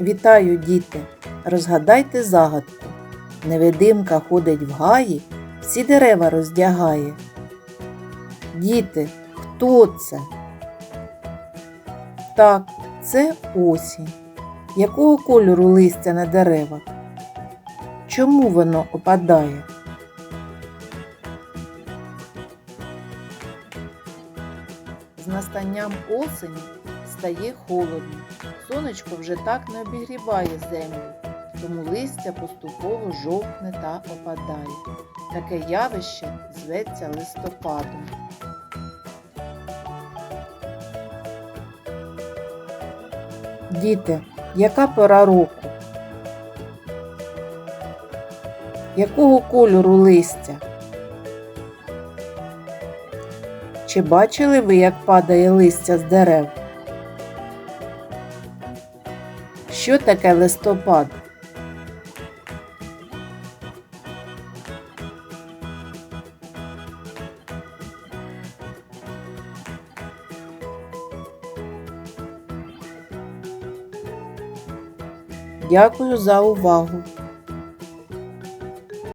Вітаю, діти! Розгадайте загадку. Невидимка ходить в гаї, всі дерева роздягає. Діти, хто це? Так, це осінь. Якого кольору листя на деревах? Чому воно опадає? З настанням осені стає холодно. Сонечко вже так не обігріває землю, тому листя поступово жовтне та опадає. Таке явище зветься листопадом. Діти, яка пора року? Якого кольору листя? Чи бачили ви, як падає листя з дерев? Що таке листопад? Дякую за увагу!